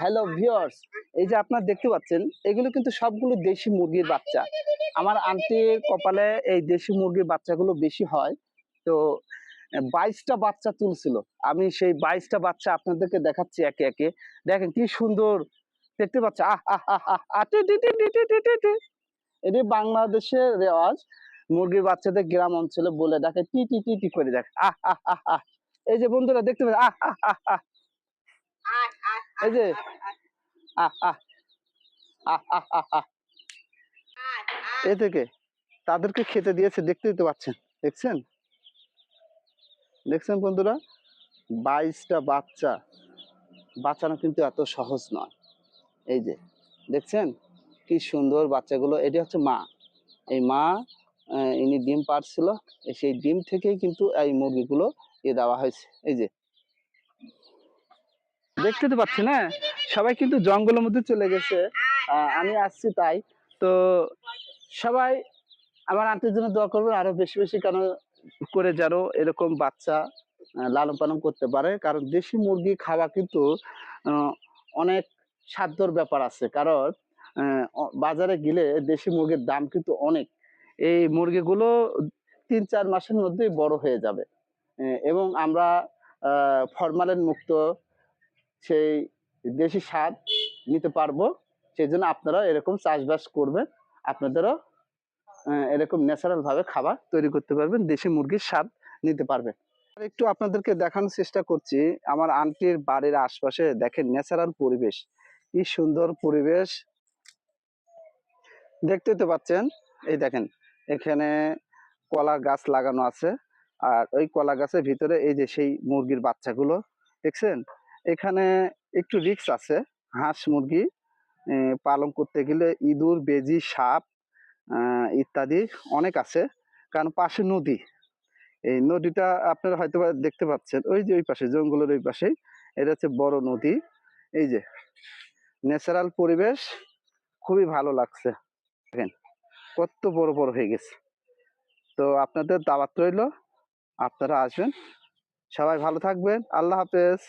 Hello viewers এই যে আপনার দেখতে পাচ্ছেন, এগুলো কিন্তু সবগুলো দেশি মুরগির বাচ্চা। আমার আন্টির কপালে এই দেশি মুরগির বাচ্চাগুলো বেশি হয়। তো, বাইশটা বাচ্চা তুলছিল। আমি সেই বাইশটা বাচ্চা আপনাদেরকে দেখাচ্ছি একে একে। দেখেন কি সুন্দর। দেখতে পাচ্ছে আহ এটি বাংলাদেশের রেওয়াজ। মুরগির বাচ্চাদের গ্রাম অঞ্চলে বলে দেখে টি টি টি টি করে। দেখে, আহ আহ আহ আহ। এই যে বন্ধুরা দেখতে পাচ্ছেন? আহ আহ আহ আহ। এই যে এ থেকে তাদেরকে খেতে দিয়েছে দেখতেই তো পাচ্ছেন, দেখছেন? দেখছেন বন্ধুরা? বাইশটা বাচ্চা, বাঁচানো কিন্তু এত সহজ নয়। এই যে, দেখছেন? কি সুন্দর বাচ্চাগুলো, এটি হচ্ছে মা। এই মা ইনি ডিম পারছিল সেই ডিম থেকেই কিন্তু এই মুরগিগুলো এ দেওয়া হয়েছে। এই যে দেখতে তো পাচ্ছি না। সবাই কিন্তু জঙ্গলের মধ্যে চলে গেছে। আমি আসছি তাই। তো সবাই আমার আন্টির জন্য দোয়া করবেন, আরও বেশি বেশি কেন করে যেন এরকম বাচ্চা লালন পালন করতে পারে। কারণ দেশি মুরগি খাওয়া কিন্তু অনেক সাধ্যর ব্যাপার আছে। কারণ বাজারে গেলে দেশি মুরগির দাম কিন্তু অনেক। এই মুরগিগুলো তিন চার মাসের মধ্যেই বড় হয়ে যাবে। এবং আমরা ফরমালিন মুক্ত সেই দেশি স্বাদ নিতে পারব। সেই জন্য আপনারা এরকম চাষবাস করবেন। আপনাদেরও এরকম ন্যাচারাল ভাবে খাবার তৈরি করতে পারবেন, দেশি মুরগির স্বাদ নিতে পারবেন। একটু আপনাদেরকে দেখানোর চেষ্টা করছি, আমার আন্টির বাড়ির আশপাশে দেখেন ন্যাচারাল পরিবেশ। কি সুন্দর পরিবেশ। দেখতে তো পাচ্ছেন, এই দেখেন, এখানে কলা গাছ লাগানো আছে। আর ওই কলা গাছের ভিতরে এই যে সেই মুরগির বাচ্চাগুলো, দেখছেন? এখানে একটু রিস্ক আছে। হাঁস মুরগি পালন করতে গেলে ইঁদুর, বেজি, সাপ ইত্যাদি অনেক আছে। কারণ পাশে নদী। এই নদীটা আপনারা হয়তো দেখতে পাচ্ছেন। ওই যে ওই পাশে, জঙ্গলের ওই পাশে। এটা হচ্ছে বড় নদী। এই যে ন্যাচারাল পরিবেশ খুবই ভালো লাগছে। দেখেন, কত বড় বড় হয়ে গেছে। তো আপনাদের দাওয়াত রইল। আপনারা আসবেন। সবাই ভালো থাকবেন। আল্লাহ হাফেজ।